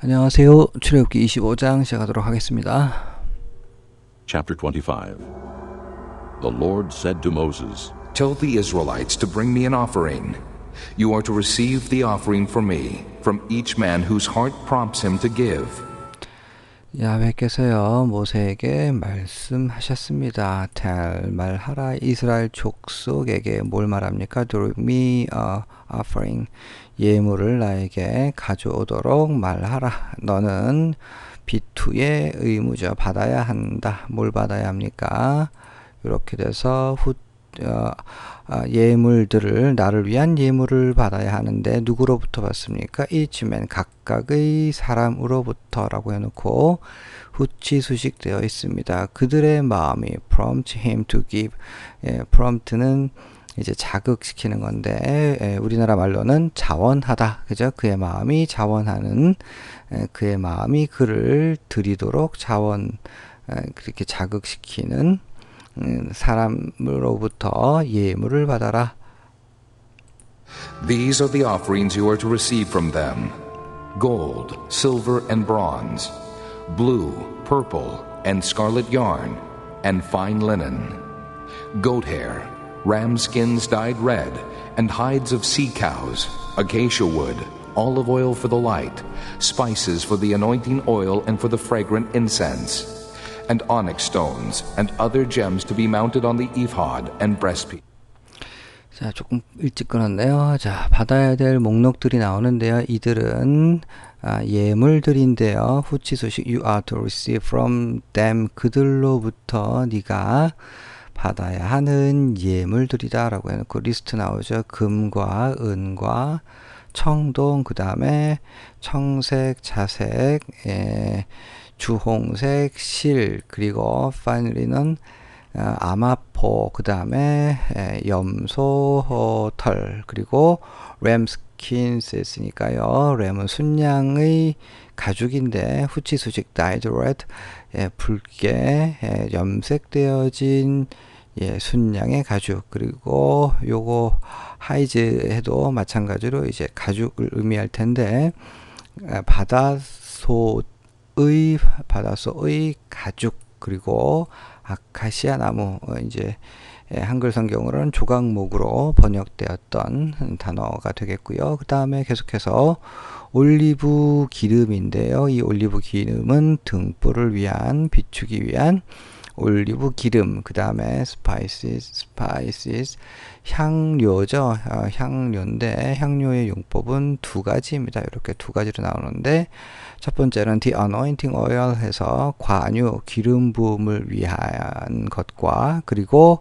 안녕하세요. 출애굽기 25장 시작하도록 하겠습니다. Chapter 25 The Lord said to Moses, Tell the Israelites to bring me an offering. You are to receive the offering for me, from each man whose heart prompts him to give. 야훼께서요 모세에게 말씀하셨습니다. 텔 말하라 이스라엘 족속에게 뭘 말합니까? Do me a offering 예물을 나에게 가져오도록 말하라. 너는 비투의 의무죠. 받아야 한다. 뭘 받아야 합니까? 이렇게 돼서 후 예물들을 나를 위한 예물을 받아야 하는데 누구로부터 받습니까? 이쯤엔 각각의 사람으로부터라고 해놓고 후치 수식되어 있습니다. 그들의 마음이 prompt him to give. 예, prompt는 이제 자극시키는 건데 예, 우리나라 말로는 자원하다. 그죠? 그의 마음이 자원하는 예, 그의 마음이 그를 드리도록 자원 예, 그렇게 자극시키는 음, 사람으로부터 예물을 받아라. These are the offerings you are to receive from them gold, silver, and bronze, blue, purple, and scarlet yarn, and fine linen, goat hair, ram skins dyed red, and hides of sea cows, acacia wood, olive oil for the light, spices for the anointing oil and for the fragrant incense And onyx stones, and other gems to be mounted on the ephod and breastpiece. 자, 조금 일찍 끊었네요. 자, 받아야 될 목록들이 나오는데요. 이들은 아, 예물들인데요. 후치 소식 you are to receive from them 그들로부터 네가 받아야 하는 예물들이다라고 해놓고 리스트 나오죠. 금과 은과 청동 그 다음에 청색, 자색, 예, 주홍색, 실 그리고 파이널리는 어, 아마포 그 다음에 염소 어, 털 그리고 램스킨스 했으니까요. 램은 순양의 가죽인데 후치 수직 다이드 레드 예, 붉게 예, 염색되어진 예, 순양의 가죽 그리고 요거 하이즈 해도 마찬가지로 이제 가죽을 의미할 텐데 바다 소 의 바다소의 가죽 그리고 아카시아 나무 어, 이제 예, 한글 성경으로는 조각목으로 번역되었던 단어가 되겠고요. 그 다음에 계속해서 올리브 기름인데요. 이 올리브 기름은 등불을 위한 비추기 위한 올리브 기름, 그 다음에 스파이시스, 스파이시스, 향료죠. 어, 향료인데 향료의 용법은 두 가지입니다. 이렇게 두 가지로 나오는데 첫 번째는 the anointing oil 해서 관유, 기름 부음을 위한 것과 그리고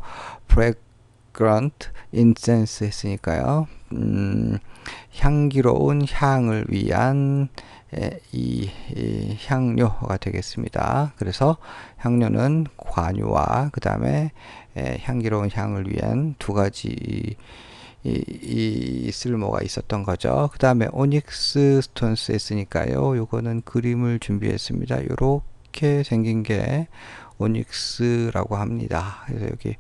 fragrant incense 했으니까요. 음, 향기로운 향을 위한 이, 이 향료가 되겠습니다. 그래서 향료는 관유와 그 다음에 향기로운 향을 위한 두 가지 이, 이 쓸모가 있었던 거죠. 그 다음에 오닉스 스톤스 했으니까요. 요거는 그림을 준비했습니다. 요렇게 생긴 게 오닉스라고 합니다. 그래서 여기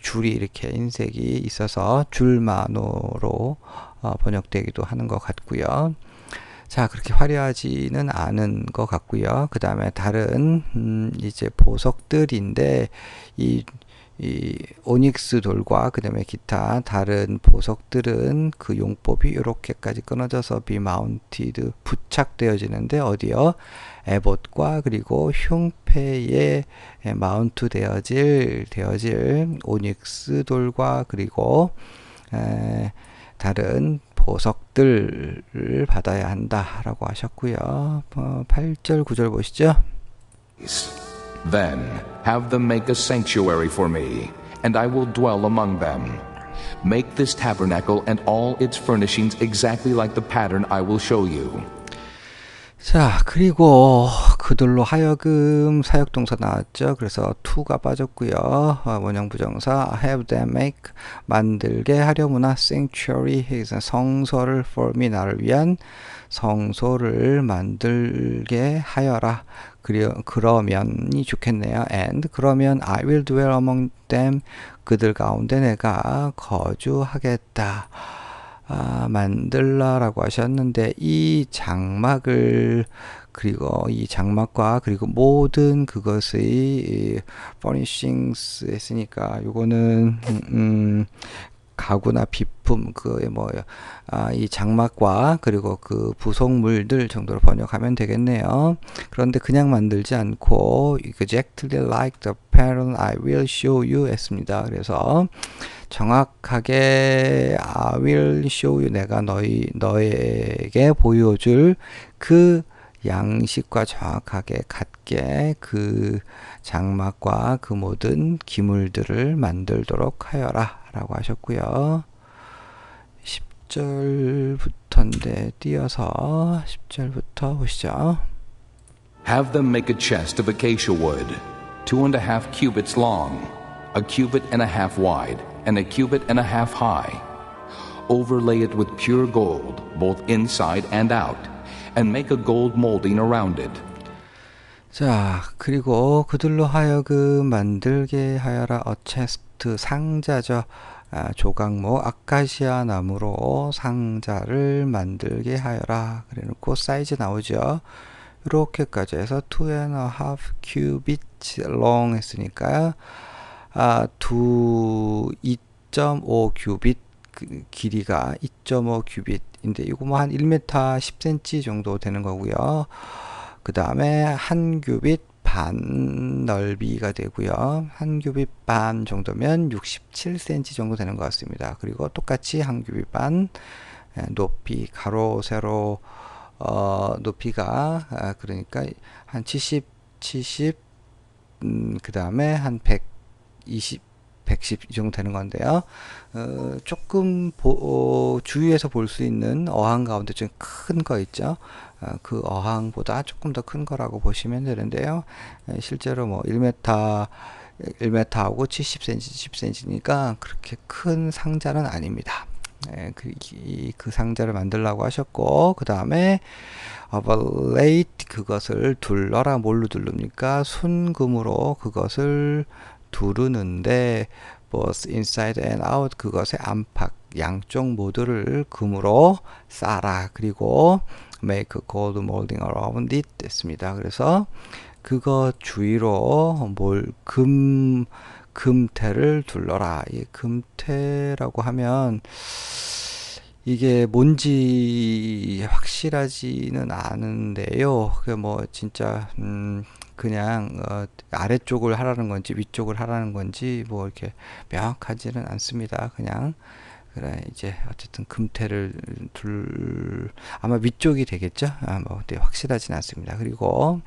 줄이 이렇게 인색이 있어서 줄만호로 어, 번역되기도 하는 것 같고요. 자, 그렇게 화려하지는 않은 것 같고요. 그 다음에 다른 음, 이제 보석들인데 이, 이 오닉스 돌과 그 다음에 기타 다른 보석들은 그 용법이 이렇게까지 끊어져서 비마운티드 부착되어지는데 어디요? 에봇과 그리고 흉패에 마운트 되어질 되어질 오닉스 돌과 그리고 에, 다른 보석들을 받아야 한다라고 하셨고요. 어, 8절 9절 보시죠. Then have them make a sanctuary for me, and I will dwell among them. Make this tabernacle and all its furnishings exactly like the pattern I will show you. 자, 그리고 그들로 하여금 사역동사 나왔죠. 그래서 to가 빠졌고요. 어, 원형 부정사 have them make 만들게 하려무나 sanctuary 성소를 for me 나를 위한 성소를 만들게 하여라. 그려, 그러면이 좋겠네요. and 그러면 I will dwell among them 그들 가운데 내가 거주하겠다. 아, 만들라라고 하셨는데 이 장막을 그리고 이 장막과 그리고 모든 그것의 furnishings 했으니까 요거는 음, 음 가구나 비품 그에 뭐이 장막과 그리고 그 부속물들 정도로 번역하면 되겠네요. 그런데 그냥 만들지 않고 exactly like the pattern I will show you 했습니다. 그래서 정확하게 I will show you 내가 너희 너에게 보여줄 그 양식과 정확하게 같게 그 장막과 그 모든 기물들을 만들도록 하여라 라고 하셨고요. 10절부터인데 띄어서 10절부터 보시죠. Have them make a chest of acacia wood, two and a half cubits long, a cubit and a half wide, and a cubit and a half high. Overlay it with pure gold, both inside and out, and make a gold molding around it. 자, 그리고 그들로 하여금 만들게 하여라 어 체스트 상자죠. 아, 조각목 아카시아 나무로 상자를 만들게 하여라. 그래 놓고 사이즈 나오죠. 이렇게까지 해서 2 and a half cubits long 했으니까 아, 두2.5 큐빗 그 길이가 2.5 큐빗 인데 이거 뭐 한 1m 10cm 정도 되는 거고요. 그 다음에 한 큐빗 반 넓이가 되고요. 한 큐빗 반 정도면 67cm 정도 되는 것 같습니다. 그리고 똑같이 한 큐빗 반 높이 가로 세로 어, 높이가 아, 그러니까 한 70, 70, 음, 그 다음에 한 120, 110 이 정도 되는 건데요. 어, 조금 보, 어, 주위에서 볼 수 있는 어항 가운데 좀 큰 거 있죠. 어, 그 어항보다 조금 더 큰 거라고 보시면 되는데요. 에, 실제로 뭐 1m 1m하고 70cm, 10cm니까 그렇게 큰 상자는 아닙니다. 예, 그, 이, 그 상자를 만들라고 하셨고 그 다음에 overlate 그것을 둘러라 뭘로 둘릅니까 순금으로 그것을 두르는데 both inside and out 그것의 안팎 양쪽 모두를 금으로 쌓아라 그리고 make gold molding around it 됐습니다 그래서 그거 주위로 뭘 금 금태를 둘러라. 이 금태라고 하면 이게 뭔지 확실하지는 않은데요. 그게 뭐 진짜 음 그냥 어 아래쪽을 하라는 건지 위쪽을 하라는 건지 뭐 이렇게 명확하지는 않습니다. 그냥 그래 이제 어쨌든 금태를 둘 아마 위쪽이 되겠죠. 아뭐 확실하지는 않습니다. 그리고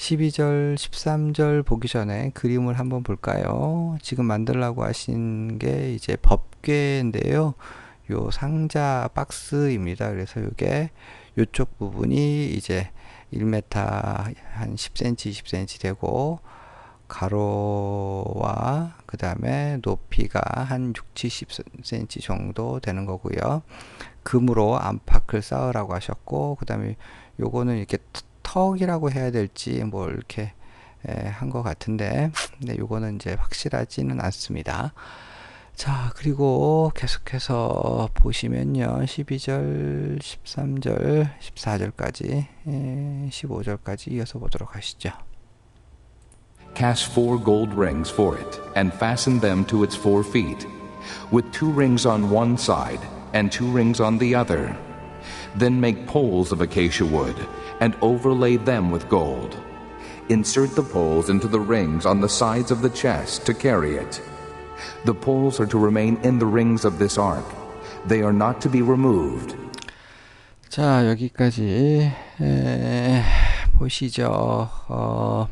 12절, 13절 보기 전에 그림을 한번 볼까요? 지금 만들라고 하신 게 이제 법궤인데요. 요 상자 박스입니다. 그래서 요게 요쪽 부분이 이제 1m 한 10cm, 20cm 되고 가로와 그 다음에 높이가 한 6, 70cm 정도 되는 거고요. 금으로 안팎을 쌓으라고 하셨고 그 다음에 요거는 이렇게 턱이라고 해야 될지 뭐 이렇게 한 것 같은데 근데 요거는 이제 확실하지는 않습니다. 자 그리고 계속해서 보시면요 12절 13절 14절까지 15절까지 이어서 보도록 하시죠 Cast four gold rings for it, and fasten them to its four feet, with two rings on one side and two rings on the other. Then make poles of acacia wood, and overlay them with gold. Insert the poles into the rings on the sides of the chest to carry it. The poles are to remain in the rings of this ark. They are not to be removed. 자, 여기까지 에, 보시죠. 어,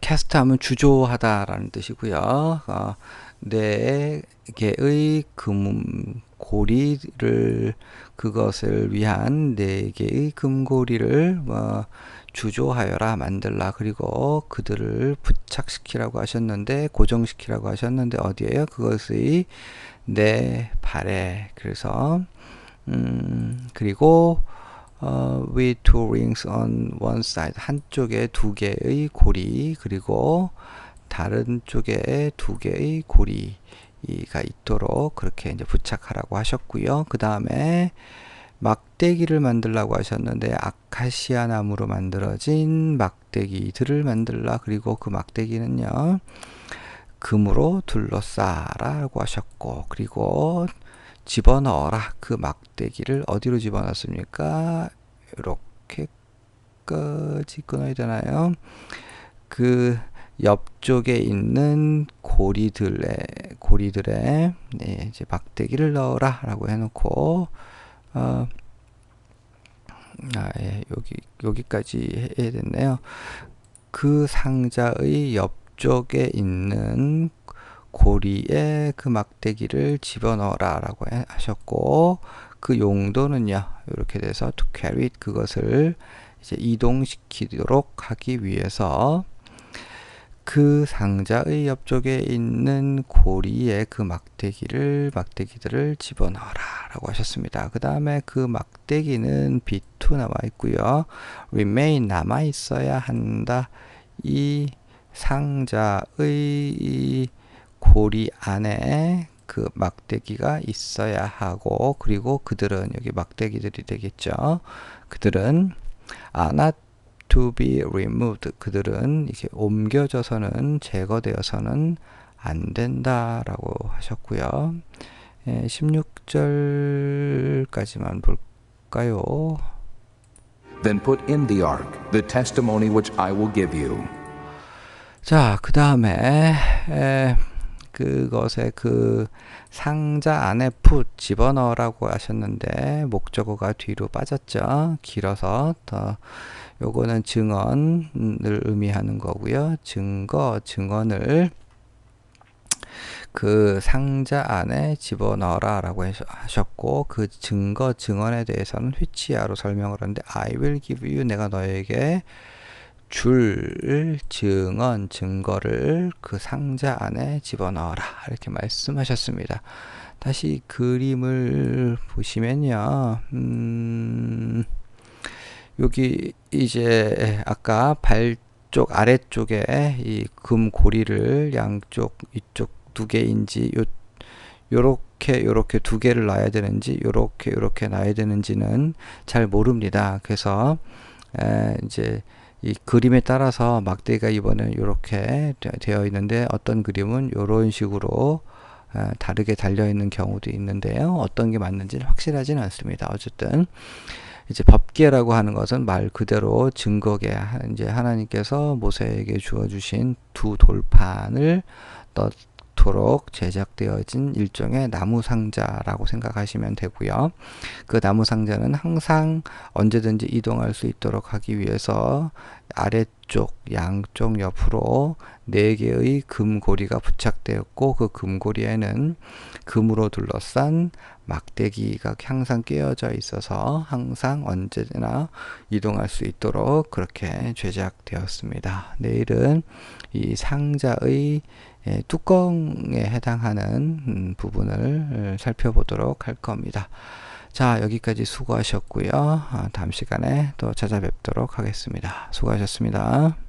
캐스트하면 주조하다라는 뜻이고요. 어, 네 개의 금 고리를 그것을 위한 네 개의 금고리를 뭐 주조하여라 만들라 그리고 그들을 부착시키라고 하셨는데 고정시키라고 하셨는데 어디에요? 그것의 내 발에 그래서 음 그리고 어, with two rings on one side 한쪽에 두 개의 고리 그리고 다른 쪽에 두 개의 고리 있도록 그렇게 이제 부착하라고 하셨고요. 그 다음에 막대기를 만들라고 하셨는데 아카시아 나무로 만들어진 막대기들을 만들라. 그리고 그 막대기는요 금으로 둘러싸라라고 하셨고 그리고 집어넣어라. 그 막대기를 어디로 집어넣습니까? 이렇게까지 끊어야 되나요? 그 옆쪽에 있는 고리들의 고리들의 네, 이제 막대기를 넣어라라고 해놓고 어, 아, 예, 여기 여기까지 해야 됐네요. 그 상자의 옆쪽에 있는 고리에 그 막대기를 집어넣어라 라고 하셨고 그 용도는요 이렇게 돼서 to carry 그것을 이제 이동시키도록 하기 위해서 그 상자의 옆쪽에 있는 고리에 그 막대기를 막대기들을 집어넣어라 라고 하셨습니다. 그 다음에 그 막대기는 B2 남아 있고요. remain 남아 있어야 한다. 이 상자의 고리 안에 그 막대기가 있어야 하고 그리고 그들은 여기 막대기들이 되겠죠. 그들은 not to be removed. 그들은 이게 옮겨져서는 제거되어서는 안 된다라고 하셨고요. 예, 16절까지만 볼까요? Then put in the ark the testimony which I will give you. 자, 그 다음에 그것에 그 상자 안에 풋 집어넣으라고 하셨는데 목적어가 뒤로 빠졌죠. 길어서 더 요거는 증언을 의미하는 거고요. 증거, 증언을 그 상자 안에 집어넣어라 라고 하셨고 그 증거, 증언에 대해서는 휘치야로 설명을 하는데 I will give you 내가 너에게 줄 증언, 증거를 그 상자 안에 집어넣어라 이렇게 말씀하셨습니다. 다시 그림을 보시면요. 음, 여기 이제 아까 발 쪽 아래쪽에 이 금 고리를 양쪽 이쪽 두 개인지 요 요렇게 요렇게 두 개를 놔야 되는지 요렇게 요렇게 놔야 되는지는 잘 모릅니다. 그래서 에 이제 이 그림에 따라서 막대기가 이번에 이렇게 되어 있는데 어떤 그림은 이런 식으로 다르게 달려 있는 경우도 있는데요. 어떤 게 맞는지는 확실하지는 않습니다. 어쨌든 이제 법계라고 하는 것은 말 그대로 증거계. 이제 하나님께서 모세에게 주어 주신 두 돌판을 넣도록 제작되어진 일종의 나무 상자라고 생각하시면 되고요. 그 나무 상자는 항상 언제든지 이동할 수 있도록 하기 위해서 아래쪽 양쪽 옆으로 네 개의 금고리가 부착되었고 그 금고리에는 금으로 둘러싼 막대기가 항상 끼어져 있어서 항상 언제나 이동할 수 있도록 그렇게 제작되었습니다. 내일은 이 상자의 뚜껑에 해당하는 음, 부분을 살펴보도록 할 겁니다. 자, 여기까지 수고하셨고요. 아, 다음 시간에 또 찾아뵙도록 하겠습니다. 수고하셨습니다.